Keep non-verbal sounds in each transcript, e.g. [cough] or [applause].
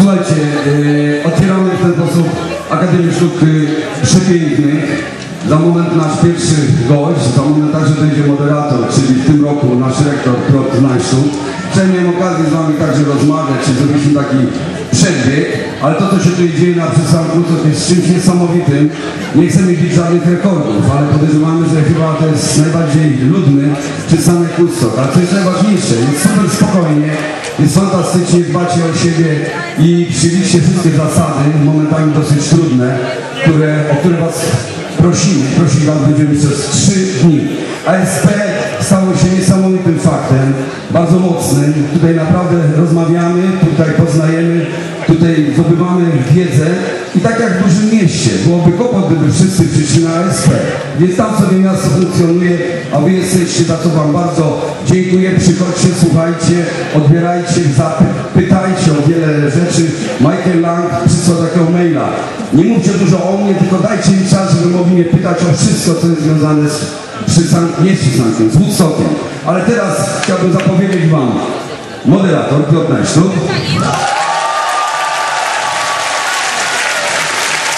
Słuchajcie, yy, otwieramy w ten sposób Akademię Sztuk yy, Przepięknych. Za moment nasz pierwszy gość, za moment także będzie moderator, czyli w tym roku nasz rektor Piotr Najszczuk. Wczoraj miałem okazję z Wami także rozmawiać, czyli zrobiliśmy taki przedbieg, ale to, co się tutaj dzieje na przystanku, to jest czymś niesamowitym. Nie chcemy bić żadnych rekordów, ale podejrzewamy, że chyba to jest najbardziej ludny przystanek Woodstock. Ale co jest najważniejsze, jest super spokojnie, jest fantastycznie, dbacie o siebie i przyjęliście wszystkie zasady, momentami dosyć trudne, które, o które Was prosimy, prosić Was będziemy przez trzy dni. ASP stało się niesamowitym faktem, bardzo mocnym. Tutaj naprawdę rozmawiamy, tutaj poznajemy, tutaj zdobywamy wiedzę i tak jak w dużym mieście, byłoby kłopot, gdyby wszyscy przyszli na ASP. Więc tam sobie miasto funkcjonuje, a Wy jesteście, za co Wam bardzo dziękuję. Przychodźcie, słuchajcie, odbierajcie, zapytajcie o wiele rzeczy. Michael Lang przysłał takiego maila. Nie mówcie dużo o mnie, tylko dajcie mi czas, żeby mogli mnie pytać o wszystko, co jest związane z przystankiem, nie z przystankiem, z Woodstockiem. Ale teraz chciałbym zapowiedzieć Wam moderator Piotr Najsztuk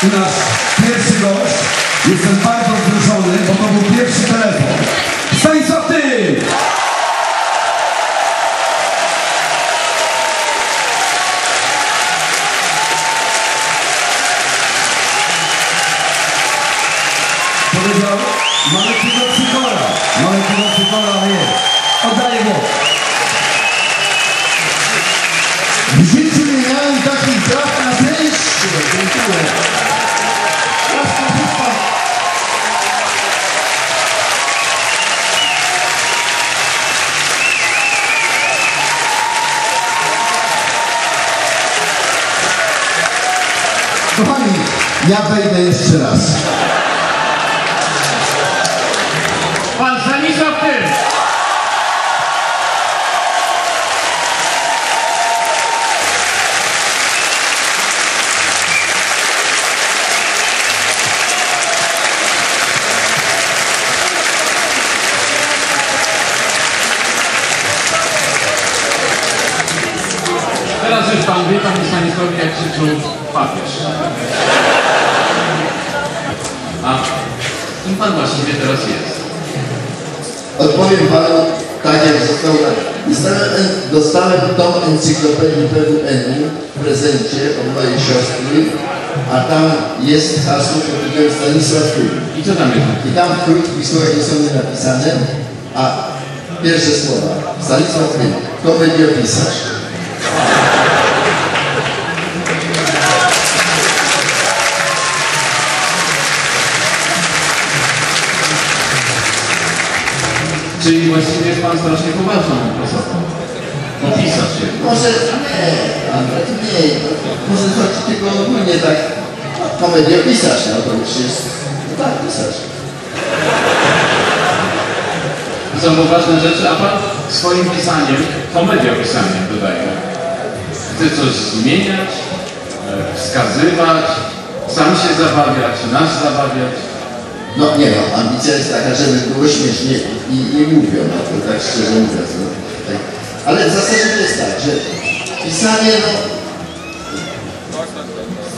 i nasz pierwszy gość. Jestem bardzo wzruszony, bo to był pierwszy telefon. Stanisław Ty! Powiedział, mamy tego przykora, mamy tego przykora, a jest. Oddaję głos. Ja wejdę jeszcze raz. Pan Stanisław Tyr. Teraz już pan wie, panie Stanisławie, jak czuł papież. A kim pan właściwie teraz jest? Odpowiem panu tak jak został dostałem, dostałem tą encyklopedię PWN w prezencie od mojej siostry, a tam jest hasło pod tytułem Stanisław Król. I co tam jest? I tam w krótkich słowach nie są napisane, a pierwsze słowa Stanisław Król, to będzie pisarz. Czyli właściwie jest pan strasznie poważną osobą. Opisać się. Może nie, ale nie, może chodzi tylko ogólnie tak komedię pisarz, no to już jest, no tak, pisarz. Są poważne rzeczy, a pan swoim pisaniem, komediopisaniem dodaje, chce coś zmieniać, e, wskazywać, sam się zabawiać, nas zabawiać. No nie no, ambicja jest taka, żeby było śmiesznie i, i mówią, no to tak szczerze mówiąc. No, tak. Ale w zasadzie to jest tak, że pisanie, no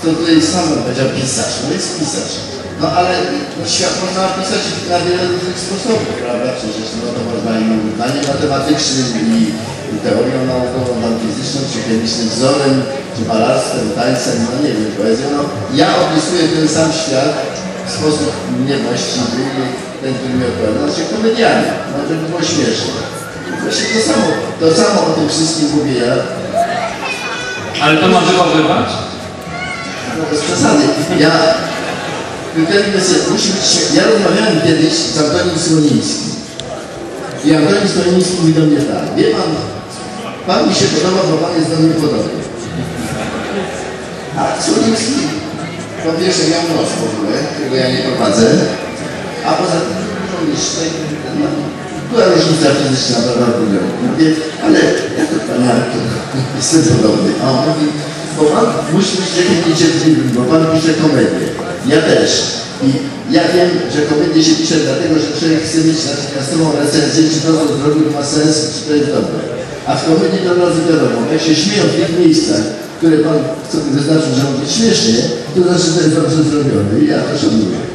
to tutaj sam powiedział pisarz, no jest pisarz. No ale no, świat można pisać na wiele różnych sposobów, prawda? Przecież no, to można i naukaniem matematycznym, i teorią naukową, tam fizyczną, czy chemicznym wzorem, czy malarstwem, tańcem, no nie wiem, poezją. No, ja opisuję ten sam świat w sposób niewłaściwy, ten, który mi odpowiada, znaczy komedialnie, no, żeby było śmieszne. Właśnie to samo, to samo o tym wszystkim mówię ja, Ale to ma wychowywać? no bez przesady. Ja, sobie, musi być, ja rozmawiałem kiedyś z Antonim Słonińskim. I Antoni Słoniński mówi do mnie tak, wie pan, pan mi się podoba, bo pan jest do mnie podobny. A Słoniński, po pierwsze miał nos w ogóle, którego ja nie prowadzę, a poza tym dużo niż no, była różnica fizyczna, prawda, Mówię, ale jak to pan, ja to [laughs] jestem podobny. A on mówi, bo pan musi być takim niecierpliwym, bo pan pisze komedię. Ja też. I ja wiem, że komedię się pisze dlatego, że człowiek chce mieć natychmiastową recenzję, czy to, co zrobił ma sens, czy to jest dobre. A w komedii to wiadomo, jak się śmieją w tych miejscach, które pan sobie wyznaczył, że ma być śmiesznie, to znaczy, że jest dobrze zrobione i ja to szanuję.